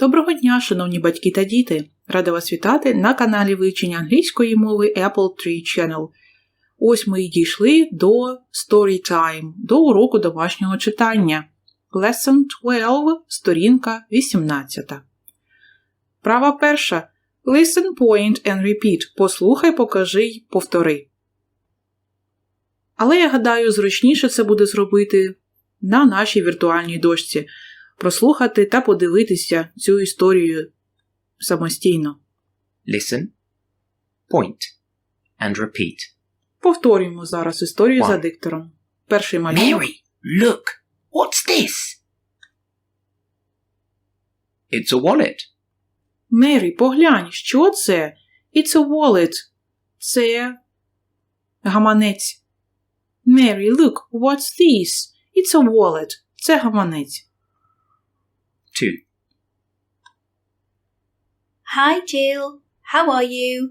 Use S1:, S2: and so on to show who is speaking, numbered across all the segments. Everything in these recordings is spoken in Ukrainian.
S1: Доброго дня, шановні батьки та діти! Рада вас вітати на каналі вивчення англійської мови Apple Tree Channel. Ось ми і дійшли до Story Time, до уроку домашнього читання. Lesson 12, сторінка 18. Права перша. Listen, point and repeat. Послухай, покажи й повтори. Але я гадаю, зручніше це буде зробити на нашій віртуальній дошці прослухати та подивитися цю історію самостійно.
S2: Listen, point, and repeat.
S1: Повторюємо зараз історію
S2: One.
S1: за диктором. Перший малюнок.
S2: Mary, look, what's this? It's a wallet.
S1: Мері, поглянь, що це? It's a wallet. Це гаманець. Мері, look, what's this? It's a wallet. Це гаманець.
S2: Two.
S3: Hi, Jill. How are you?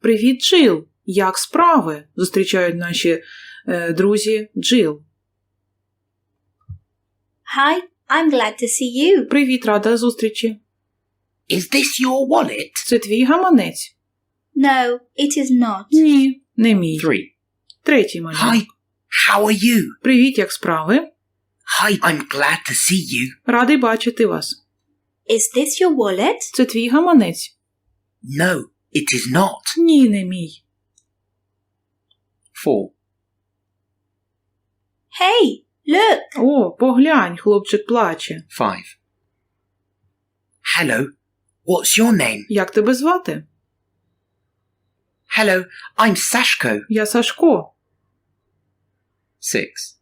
S1: Привіт, Джил! Як справи? зустрічають наші е, друзі Джил.
S3: Hi, I'm glad to see you.
S1: Привіт, рада зустрічі.
S2: Is this your wallet?
S1: Це твій гаманець?
S3: No, it is not.
S1: Ні, не мій.
S2: Three.
S1: Третій малюнок.
S2: Hi, how are you?
S1: Привіт, як справи?
S2: Hi, I'm glad to see you.
S1: Радий бачити вас.
S3: Is this your wallet?
S1: Це твій гаманець?
S2: No, it is not.
S1: Ні, не мій.
S2: Four.
S3: Hey, look.
S1: О, поглянь, хлопчик плаче.
S2: Five. Hello, what's your name?
S1: Як тебе звати?
S2: Hello, I'm Sashko.
S1: Я Сашко.
S2: Six.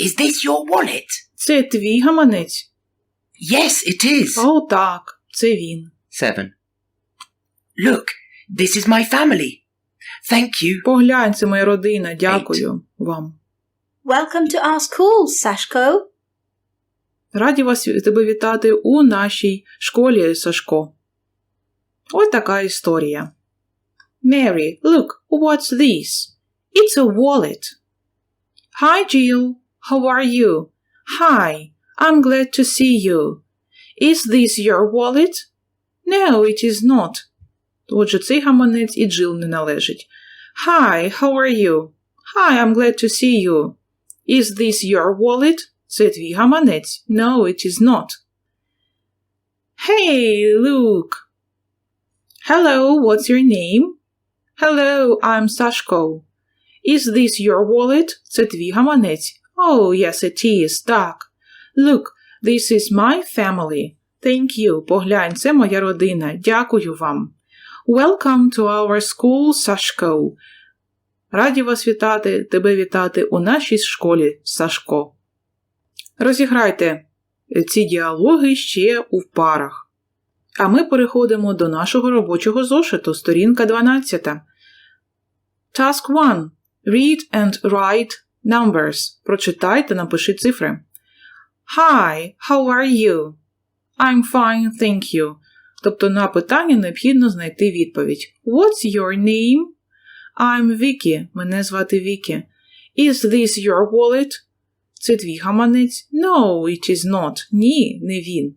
S2: Is this your wallet?
S1: Це твій гаманець?
S2: Yes, it is.
S1: О, так, це він.
S2: Seven. Look, this is my family. Thank you.
S1: Поглянь, це моя родина. Дякую вам.
S3: Welcome to our school, Sashko.
S1: Раді вас тебе вітати у нашій школі, Сашко. Ось така історія. Mary, look, what's this? It's a wallet. Hi, Jill. How are you? Hi, I'm glad to see you. Is this your wallet? No, it is not. Отже, цей гаманець і Джил не належить. Hi, how are you? Hi, I'm glad to see you. Is this your wallet? Це твій гаманець. No, it is not. Hey, look. Hello, what's your name? Hello, I'm Sashko. Is this your wallet? Це твій гаманець. Oh, yes, it is. Так. Look, this is my family. Thank you. Поглянь, це моя родина. Дякую вам. Welcome to our school, Sashko. Раді вас вітати, тебе вітати у нашій школі, Сашко. Розіграйте ці діалоги ще у парах. А ми переходимо до нашого робочого зошиту, сторінка 12. Task 1. Read and write numbers. Прочитай та напиши цифри. Hi, how are you? I'm fine, thank you. Тобто на питання необхідно знайти відповідь. What's your name? I'm Vicky. Мене звати Вікі. Is this your wallet? Це твій гаманець? No, it is not. Ні, не він.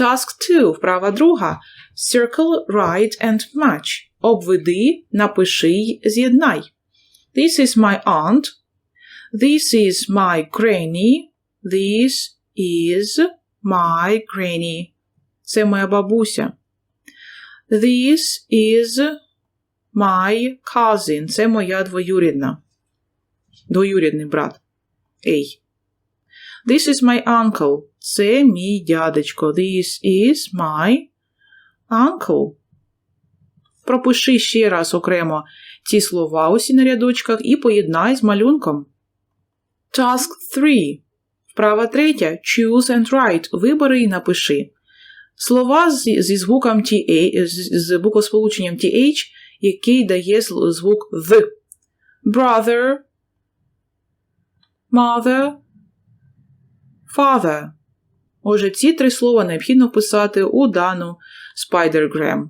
S1: Task 2. Вправа друга. Circle, write and match. Обведи, напиши з'єднай. This is my aunt. This is my granny. This is my granny. Це моя бабуся. This is my cousin. Це моя двоюрідна. Двоюрідний брат. Ей. This is my uncle. Це мій дядечко. This is my uncle. Пропиши ще раз окремо ці слова усі на рядочках і поєднай з малюнком. Task 3. Вправа третя. Choose and write. Вибери і напиши. Слова зі, зі звуком TA, з, з буквосполученням TH, який дає звук the. Brother, mother, father. Отже, ці три слова необхідно вписати у дану Spidergram.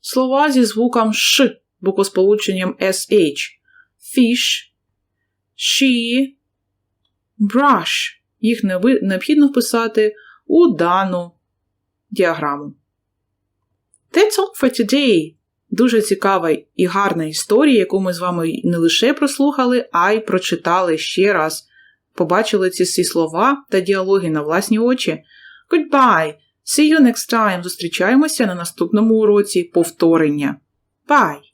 S1: Слова зі звуком Ш, буквосполученням SH. Fish, she, brush. Їх необхідно вписати у дану діаграму. That's all for today. Дуже цікава і гарна історія, яку ми з вами не лише прослухали, а й прочитали ще раз. Побачили ці всі слова та діалоги на власні очі. Goodbye! See you next time! Зустрічаємося на наступному уроці повторення. Bye!